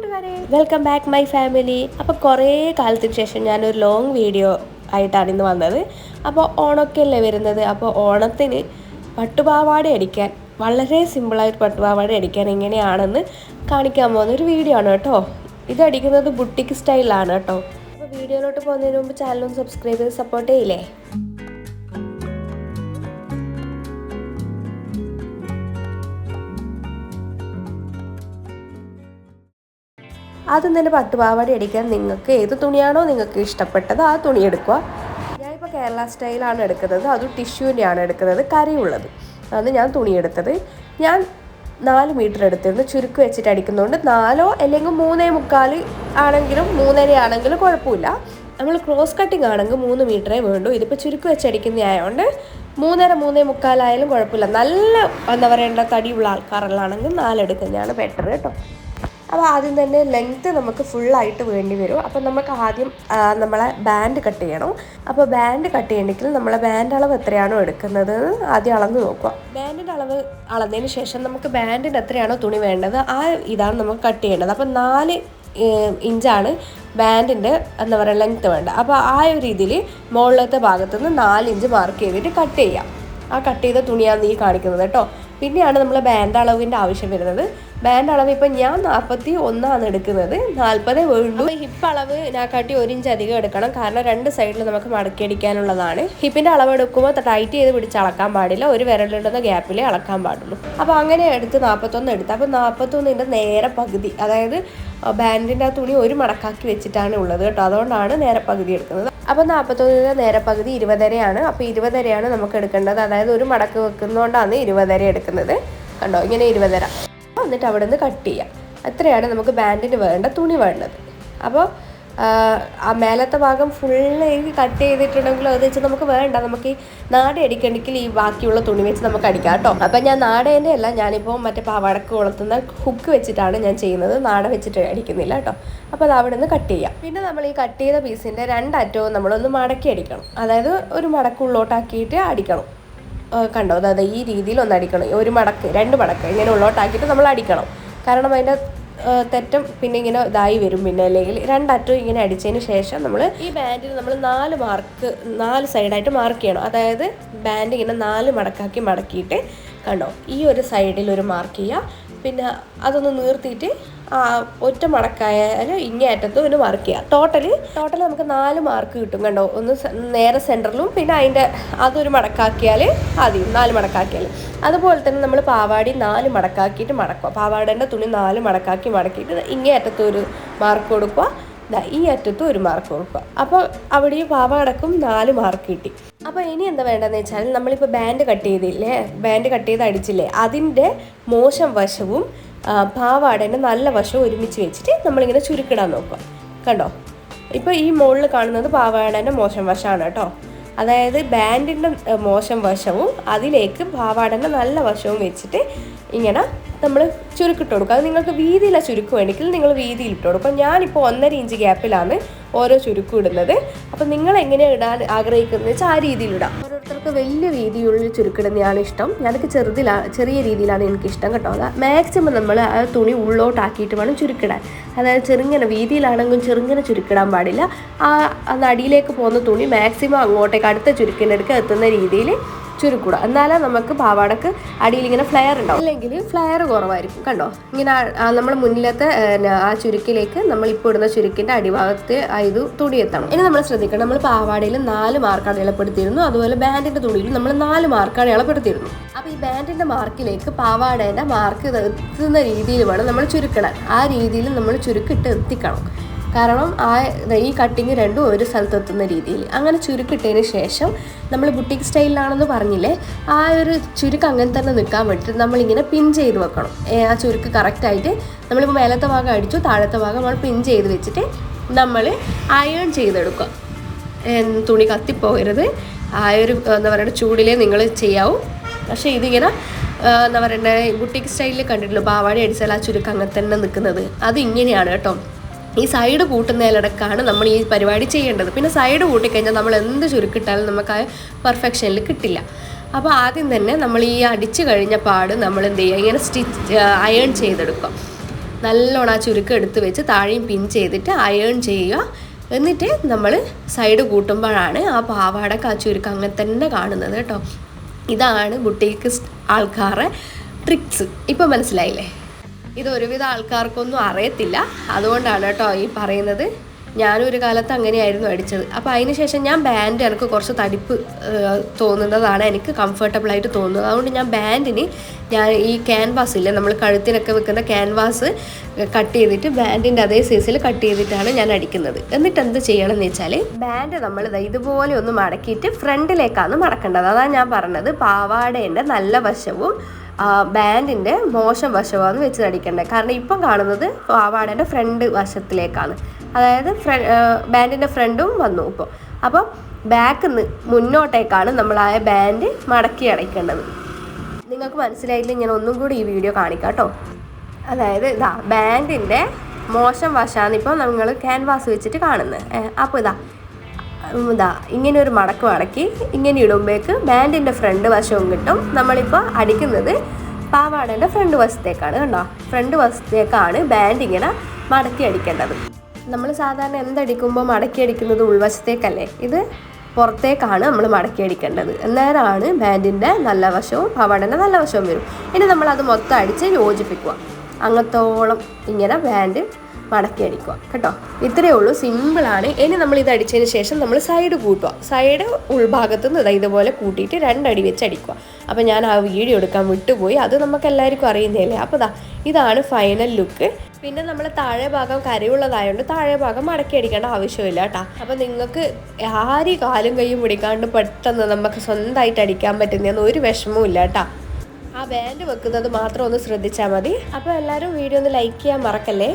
കൂട്ടുകാരെ welcome back my family അപ്പോൾ കുറേ കാലത്തിന് ശേഷം ഞാനൊരു ലോങ് വീഡിയോ ആയിട്ടാണ് ഇന്ന് വന്നത്. അപ്പോൾ ഓണമൊക്കെ അല്ലേ വരുന്നത്? അപ്പോൾ ഓണത്തിന് പട്ടുപാവാട അടിക്കാൻ വളരെ സിമ്പിളായിട്ട് പട്ടുപാവാട അടിക്കാൻ എങ്ങനെയാണെന്ന് കാണിക്കാൻ പോകുന്ന ഒരു വീഡിയോ ആണ് കേട്ടോ. ഇത് അടിക്കുന്നത് ബുട്ടിക്ക് സ്റ്റൈലാണ് കേട്ടോ. അപ്പോൾ വീഡിയോയിലോട്ട് പോകുന്നതിന് മുമ്പ് ചാനലും സബ്സ്ക്രൈബ് ചെയ്ത് സപ്പോർട്ട് ചെയ്യില്ലേ? ആദ്യം തന്നെ പട്ടുപാവാടി അടിക്കാൻ നിങ്ങൾക്ക് ഏത് തുണിയാണോ നിങ്ങൾക്ക് ഇഷ്ടപ്പെട്ടത് ആ തുണി എടുക്കുക. ഞാനിപ്പോൾ കേരള സ്റ്റൈലാണ് എടുക്കുന്നത്. അത് ടിഷ്യൂവിന്റെയാണ് എടുക്കുന്നത്. കരയുള്ളത്. അത് ഞാൻ തുണി എടുത്തത്. ഞാൻ നാല് മീറ്റർ എടുത്തിരുന്നു. ചുരുക്ക് വെച്ചിട്ട് അടിക്കുന്നതുകൊണ്ട് നാലോ അല്ലെങ്കിൽ മൂന്നേ മുക്കാൽ ആണെങ്കിലും മൂന്നര ആണെങ്കിലും കുഴപ്പമില്ല. നമ്മൾ ക്രോസ് കട്ടിങ് ആണെങ്കിൽ മൂന്ന് മീറ്ററേ വേണ്ടൂ. ഇതിപ്പോൾ ചുരുക്ക് വെച്ച് അടിക്കുന്നതായതുകൊണ്ട് മൂന്നര മൂന്നേ മുക്കാലായാലും കുഴപ്പമില്ല. നല്ല എന്താ പറയേണ്ട തടിയുള്ള ആൾക്കാരെല്ലാം ആണെങ്കിൽ നാലെടുക്കുന്നതാണ് ബെറ്റർ കേട്ടോ. അപ്പോൾ ആദ്യം തന്നെ ലെങ്ത്ത് നമുക്ക് ഫുള്ളായിട്ട് വേണ്ടി വരും. അപ്പോൾ നമുക്ക് ആദ്യം നമ്മളെ ബാൻഡ് കട്ട് ചെയ്യണം. അപ്പോൾ ബാൻഡ് കട്ട് ചെയ്യണമെങ്കിൽ നമ്മളെ ബാൻഡ് അളവ് എത്രയാണോ എടുക്കുന്നത്? ആദ്യം അളന്ന് നോക്കുക. ബാൻഡിന്റെ അളവ് അളന്നതിന് ശേഷം നമുക്ക് ബാൻഡിന് എത്രയാണോ തുണി വേണ്ടത് ആ ഇതാണ് നമുക്ക് കട്ട് ചെയ്യേണ്ടത്. അപ്പോൾ നാല് ഇഞ്ചാണ് ബാൻഡിന്റെ എന്താ പറയുക ലെങ്ത്ത് വേണ്ടത്. അപ്പോൾ ആ ഒരു രീതിയിൽ മുകളിലത്തെ ഭാഗത്തുനിന്ന് നാല് ഇഞ്ച് മാർക്ക് ചെയ്തിട്ട് കട്ട് ചെയ്യാം. ആ കട്ട് ചെയ്ത തുണിയാണ് നീ കാണിക്കുന്നത് കേട്ടോ. പിന്നെയാണ് നമ്മൾ ബാൻഡ് അളവിന്റെ ആവശ്യം വരുന്നത്. ബാൻഡ് അളവ് ഇപ്പം ഞാൻ നാൽപ്പത്തി ഒന്നാണ് എടുക്കുന്നത് നാൽപ്പതേ വേണ്ടു ഹിപ്പ് അളവ് ഇതിനെക്കാട്ടി കാട്ടി ഒരു ഇഞ്ച് അധികം എടുക്കണം. കാരണം രണ്ട് സൈഡിൽ നമുക്ക് മടക്കി അടിക്കാനുള്ളതാണ്. ഹിപ്പിന്റെ അളവ് എടുക്കുമ്പോൾ ടൈറ്റ് ചെയ്ത് പിടിച്ച് അളക്കാൻ പാടില്ല. ഒരു വിരലിടുന്ന ഗ്യാപ്പിലേ അളക്കാൻ പാടുള്ളൂ. അപ്പോൾ അങ്ങനെ എടുത്ത് നാൽപ്പത്തൊന്ന് എടുത്ത്. അപ്പോൾ നാൽപ്പത്തൊന്നിന്റെ നേരെ പകുതി അതായത് ബാൻഡിന്റെ തുണി ഒരു മടക്കാക്കി വെച്ചിട്ടാണ് ഉള്ളത് കേട്ടോ. അതുകൊണ്ടാണ് നേരെ പകുതി എടുക്കുന്നത്. അപ്പോൾ നാൽപ്പത്തൊന്നിന്റെ നേരെ പകുതി ഇരുപതരയാണ്. അപ്പോൾ ഇരുപതരയാണ് നമുക്ക് എടുക്കേണ്ടത്. അതായത് ഒരു മടക്ക് വെക്കുന്നതുകൊണ്ടാണ് ഇരുപതര എടുക്കുന്നത്. കണ്ടോ? ഇങ്ങനെ ഇരുപതര. എന്നിട്ട് അവിടെ നിന്ന് കട്ട് ചെയ്യാം. അത്രയാണ് നമുക്ക് ബാൻഡിന് വേണ്ട തുണി വേണ്ടത്. അപ്പോൾ ആ മേലത്തെ ഭാഗം ഫുള്ള് കട്ട് ചെയ്തിട്ടുണ്ടെങ്കിൽ അത് വെച്ച് നമുക്ക് വേണ്ട. നമുക്ക് ഈ നാട അടിക്കണമെങ്കിൽ ഈ ബാക്കിയുള്ള തുണി വെച്ച് നമുക്ക് അടിക്കാം കേട്ടോ. അപ്പം ഞാൻ നാടേന്റെ അല്ല ഞാനിപ്പോൾ മറ്റേ പാവാടക്ക് കൊളുത്തുന്ന ഹുക്ക് വെച്ചിട്ടാണ് ഞാൻ ചെയ്യുന്നത്. നാട വെച്ചിട്ട് അടിക്കുന്നില്ല കേട്ടോ. അപ്പോൾ അത് അവിടെ നിന്ന് കട്ട് ചെയ്യാം. പിന്നെ നമ്മൾ ഈ കട്ട് ചെയ്ത പീസിന്റെ രണ്ടറ്റവും നമ്മളൊന്ന് മടക്കി അടിക്കണം. അതായത് ഒരു മടക്ക് ഉള്ളോട്ടാക്കിയിട്ട് അടിക്കണം. കണ്ടോ? അതായത് ഈ രീതിയിൽ ഒന്ന് അടിക്കണം. ഒരു മടക്ക് രണ്ട് മടക്ക് ഇങ്ങനെ ഉള്ളോട്ടാക്കിയിട്ട് നമ്മൾ അടിക്കണം. കാരണം അതിന്റെ തെറ്റം പിന്നെ ഇങ്ങനെ ഇതായി വരും. പിന്നെ അല്ലെങ്കിൽ രണ്ടറ്റവും ഇങ്ങനെ അടിച്ചതിന് ശേഷം നമ്മൾ ഈ ബാൻഡിൽ നമ്മൾ നാല് മാർക്ക് നാല് സൈഡായിട്ട് മാർക്ക് ചെയ്യണം. അതായത് ബാൻഡ് ഇങ്ങനെ നാല് മടക്കാക്കി മടക്കിയിട്ട് കണ്ടോ ഈ ഒരു സൈഡിൽ ഒരു മാർക്ക് ചെയ്യുക. പിന്നെ അതൊന്ന് നീർത്തിയിട്ട് ഒറ്റ മടക്കായാലും ഇങ്ങേ അറ്റത്തും ഒന്ന് മാർക്ക് ചെയ്യുക ടോട്ടൽ ടോട്ടൽ നമുക്ക് നാല് മാർക്ക് കിട്ടും കണ്ടോ? ഒന്ന് നേരെ സെന്ററിലും പിന്നെ അതിന്റെ അതൊരു മടക്കാക്കിയാൽ ആദ്യം നാല് മടക്കാക്കിയാൽ അതുപോലെ തന്നെ നമ്മൾ പാവാടി നാല് മടക്കാക്കിയിട്ട് മടക്കുക. പാവാടേന്റെ തുണി നാല് മടക്കാക്കി മടക്കിയിട്ട് ഇങ്ങേ അറ്റത്തും ഒരു മാർക്ക് കൊടുക്കുക. ഈ അറ്റത്തും ഒരു മാർക്ക് കൊടുക്കുക. അപ്പോൾ അവിടെയും പാവാടക്കും നാല് മാർക്ക് കിട്ടി. അപ്പോൾ ഇനി എന്താ വേണ്ടതെന്ന് വെച്ചാൽ നമ്മളിപ്പോൾ ബാൻഡ് കട്ട് ചെയ്തില്ലേ? ബാൻഡ് കട്ട് ചെയ്ത് അടിച്ചില്ലേ? അതിന്റെ മോശം വശവും പാവാടേന്റെ നല്ല വശം ഒരുമിച്ച് വെച്ചിട്ട് നമ്മളിങ്ങനെ ചുരുക്കിടാൻ നോക്കുക. കണ്ടോ? ഇപ്പോൾ ഈ മുകളിൽ കാണുന്നത് പാവാടേന്റെ മോശം വശമാണ് കേട്ടോ. അതായത് ബാൻഡിന്റെ മോശം വശവും അതിലേക്ക് പാവാടേന്റെ നല്ല വശവും വെച്ചിട്ട് ഇങ്ങനെ നമ്മൾ ചുരുക്കിട്ട് കൊടുക്കുക അത് നിങ്ങൾക്ക് വീതിയിലെ ചുരുക്ക് വേണമെങ്കിൽ നിങ്ങൾ വീതിയിൽ ഇട്ട് കൊടുക്കും. ഞാനിപ്പോൾ ഒന്നര ഇഞ്ച് ഗ്യാപ്പിലാണ് ഓരോ ചുരുക്കും ഇടുന്നത്. അപ്പം നിങ്ങൾ എങ്ങനെയാണ് ഇടാൻ ആഗ്രഹിക്കുന്നത് വെച്ചാൽ ആ രീതിയിൽ ഇടാം. ഓരോരുത്തർക്ക് വലിയ വീതിയുള്ള ചുരുക്കിടുന്നതാണ് ഇഷ്ടം. ഞാനൊക്കെ ചെറുതിലാണ് ചെറിയ രീതിയിലാണ് എനിക്കിഷ്ടം കേട്ടോ. അതാ മാക്സിമം നമ്മൾ ആ തുണി ഉള്ളോട്ടാക്കിയിട്ട് വേണം ചുരുക്കിടാൻ. അതായത് ചെറുങ്ങനെ വീതിയിലാണെങ്കിലും ചെറുങ്ങനെ ചുരുക്കിടാൻ പാടില്ല. ആ അടിയിലേക്ക് പോകുന്ന തുണി മാക്സിമം അങ്ങോട്ടേക്ക് അടുത്ത ചുരുക്കിനടുക്ക് എത്തുന്ന രീതിയിൽ ചുരുക്കൂട. എന്നാലേ നമുക്ക് പാവാടക്ക് അടിയിൽ ഇങ്ങനെ ഫ്ലെയർ ഉണ്ടാവും. അല്ലെങ്കിൽ ഫ്ലെയർ കുറവായിരിക്കും. കണ്ടോ? ഇങ്ങനെ നമ്മൾ മുന്നിലത്തെ ആ, ചുരുക്കിലേക്ക് നമ്മൾ ഇപ്പോൾ ഇടുന്ന ചുരുക്കിന്റെ അടിഭാഗത്ത് ഇത് തുണി എത്തണം ഇനി നമ്മൾ ശ്രദ്ധിക്കണം. നമ്മൾ പാവാടയിൽ നാല് മാർക്ക് അടയാളപ്പെടുത്തിയിരുന്നു അതുപോലെ ബാൻഡിന്റെ തുണിയിൽ നമ്മൾ നാല് മാർക്ക് അടയാളപ്പെടുത്തിയിരുന്നു അപ്പോൾ ഈ ബാൻഡിന്റെ മാർക്കിലേക്ക് പാവാടേന്റെ മാർക്ക് എത്തുന്ന രീതിയിൽ വേണം നമ്മൾ ചുരുക്കണം ആ രീതിയിൽ നമ്മൾ ചുരുക്കിട്ട് എത്തിക്കണം. കാരണം ആ ഈ കട്ടിങ് രണ്ടും ഒരു സ്ഥലത്ത് എത്തുന്ന രീതിയിൽ. അങ്ങനെ ചുരുക്കിട്ടതിന് ശേഷം നമ്മൾ ബുട്ടിക് സ്റ്റൈലിലാണെന്ന് പറഞ്ഞില്ലേ ആ ഒരു ചുരുക്ക് അങ്ങനെ തന്നെ നിൽക്കാൻ വേണ്ടിയിട്ട് നമ്മളിങ്ങനെ പിൻ ചെയ്ത് വെക്കണം. ആ ചുരുക്ക് കറക്റ്റായിട്ട് നമ്മളിപ്പോൾ മേലത്തെ ഭാഗം അടിച്ചു താഴത്തെ ഭാഗം നമ്മൾ പിൻ ചെയ്ത് വെച്ചിട്ട് നമ്മൾ അയൺ ചെയ്തെടുക്കുക. തുണി കത്തിപ്പോകരുത്. ആ ഒരു എന്താ പറയുക ചൂടിലേ നിങ്ങൾ ചെയ്യാവും. പക്ഷേ ഇതിങ്ങനെ എന്താ പറയണ്ടേ ബുട്ടിക് സ്റ്റൈലിൽ കണ്ടിട്ടുള്ളൂ പാവാടി അടിച്ചാൽ ആ ചുരുക്ക് അങ്ങനെ തന്നെ നിൽക്കുന്നത്. അത് ഇങ്ങനെയാണ് കേട്ടോ. ഈ സൈഡ് കൂട്ടുന്നതിലടക്കാണ് നമ്മൾ ഈ പരിപാടി ചെയ്യേണ്ടത്. പിന്നെ സൈഡ് കൂട്ടിക്കഴിഞ്ഞാൽ നമ്മൾ എന്ത് ചുരുക്കിട്ടാലും നമുക്ക് ആ പെർഫെക്ഷനിൽ കിട്ടില്ല. അപ്പോൾ ആദ്യം തന്നെ നമ്മൾ ഈ അടിച്ചു കഴിഞ്ഞ പാട് നമ്മൾ എന്ത് ചെയ്യുക? ഇങ്ങനെ സ്റ്റിച്ച് അയൺ ചെയ്തെടുക്കുക. നല്ലോണം ആ ചുരുക്കം എടുത്ത് വെച്ച് താഴെയും പിൻ ചെയ്തിട്ട് അയൺ ചെയ്യുക. എന്നിട്ട് നമ്മൾ സൈഡ് കൂട്ടുമ്പോഴാണ് ആ പാവാടക്ക് ആ ചുരുക്കം അങ്ങനെ തന്നെ കാണുന്നത് കേട്ടോ. ഇതാണ് ബുട്ടീക്ക് ആൾക്കാരുടെ ട്രിക്സ് ഇപ്പോൾ മനസ്സിലായില്ലേ? ഇത് ഒരുവിധ ആൾക്കാർക്കൊന്നും അറിയത്തില്ല. അതുകൊണ്ടാണ് കേട്ടോ ഈ പറയുന്നത്. ഞാനും ഒരു കാലത്ത് അങ്ങനെയായിരുന്നു അടിച്ചത്. അപ്പോൾ അതിന് ശേഷം ഞാൻ ബാൻഡ് എനിക്ക് കുറച്ച് തടിപ്പ് തോന്നുന്നതാണ് എനിക്ക് കംഫർട്ടബിൾ ആയിട്ട് തോന്നുന്നത്. അതുകൊണ്ട് ഞാൻ ബാൻഡിന് ഞാൻ ഈ ക്യാൻവാസ് ഇല്ല നമ്മൾ കഴുത്തിനൊക്കെ വെക്കുന്ന ക്യാൻവാസ് കട്ട് ചെയ്തിട്ട് ബാൻഡിന്റെ അതേ സൈസിൽ കട്ട് ചെയ്തിട്ടാണ് ഞാൻ അടിക്കുന്നത്. എന്നിട്ട് എന്ത് ചെയ്യണം എന്ന് വെച്ചാൽ ബാൻഡ് നമ്മൾ ഇതുപോലെ ഒന്ന് മടക്കിയിട്ട് ഫ്രണ്ടിലേക്കാണ് മടക്കേണ്ടത്. അതാണ് ഞാൻ പറഞ്ഞത്. പാവാടേന്റെ നല്ല വശവും ബാൻഡിന്റെ മോശം വശമാണ് വെച്ച് അടിക്കേണ്ടത് കാരണം ഇപ്പം കാണുന്നത് പാവാടേന്റെ ഫ്രണ്ട് വശത്തിലേക്കാണ്. അതായത് ഫ്ര ബാൻഡിന്റെ ഫ്രണ്ടും വന്നു ഇപ്പോൾ അപ്പം ബാക്ക് മുന്നോട്ടേക്കാണ് നമ്മൾ ആ ബാൻഡ് മടക്കി അടയ്ക്കേണ്ടത്. നിങ്ങൾക്ക് മനസ്സിലായില്ല ഞാൻ ഒന്നും കൂടി ഈ വീഡിയോ കാണിക്കാം കേട്ടോ. അതായത് ഇതാ ബാൻഡിന്റെ മോശം വശമാണ് ഇപ്പോൾ നമ്മൾ ക്യാൻവാസ് വെച്ചിട്ട് കാണുന്നത്. അപ്പോൾ ഇതാ ഇതാ ഇങ്ങനെ ഒരു മടക്ക് മടക്കി ഇങ്ങനെ ഇടുമ്പോഴേക്ക് ബാൻഡിന്റെ ഫ്രണ്ട് വശവും കിട്ടും. നമ്മളിപ്പോൾ അടിക്കുന്നത് പാവാടേന്റെ ഫ്രണ്ട് വശത്തേക്കാണ് കണ്ടോ? ഫ്രണ്ട് വശത്തേക്കാണ് ബാൻഡ് ഇങ്ങനെ മടക്കി അടിക്കേണ്ടത്. നമ്മൾ സാധാരണ എന്തടിക്കുമ്പോൾ മടക്കി അടിക്കുന്നത് ഉൾവശത്തേക്കല്ലേ? ഇത് പുറത്തേക്കാണ് നമ്മൾ മടക്കി അടിക്കേണ്ടത്. അന്നേരമാണ് ബാൻഡിന്റെ നല്ല വശവും പാവാടേന്റെ നല്ല വശവും വരും. ഇനി നമ്മളത് മൊത്തം അടിച്ച് യോജിപ്പിക്കുക. അങ്ങത്തോളം ഇങ്ങനെ ബാൻഡ് മടക്കി അടിക്കുക കേട്ടോ? ഇത്രയേ ഉള്ളൂ. സിമ്പിളാണ് ഇനി നമ്മൾ ഇത് അടിച്ചതിന് ശേഷം നമ്മൾ സൈഡ് കൂട്ടുക. സൈഡ് ഉൾഭാഗത്ത് നിന്ന് ഇതാ ഇതുപോലെ കൂട്ടിയിട്ട് രണ്ടടി വെച്ച് അടിക്കുക. അപ്പോൾ ഞാൻ ആ വീഡിയോ എടുക്കാൻ വിട്ടുപോയി. അത് നമുക്ക് എല്ലാവർക്കും അറിയുന്നതല്ലേ? അപ്പോൾ ഇതാണ് ഫൈനൽ ലുക്ക് പിന്നെ നമ്മൾ താഴെ ഭാഗം കരയുള്ളതായതുകൊണ്ട് താഴെ ഭാഗം മടക്കി അടിക്കേണ്ട ആവശ്യമില്ല കേട്ടോ. അപ്പോൾ നിങ്ങൾക്ക് ആര് കാലും കൈയും പിടിക്കാണ്ട് പെട്ടെന്ന് നമുക്ക് സ്വന്തമായിട്ട് അടിക്കാൻ പറ്റുന്നതെന്ന് ഒരു വിഷമവും ഇല്ല കേട്ടോ. ആ ബാൻഡ് വെക്കുന്നത് മാത്രം ഒന്ന് ശ്രദ്ധിച്ചാൽ മതി. അപ്പോൾ എല്ലാവരും വീഡിയോ ഒന്ന് ലൈക്ക് ചെയ്യാൻ മറക്കല്ലേ?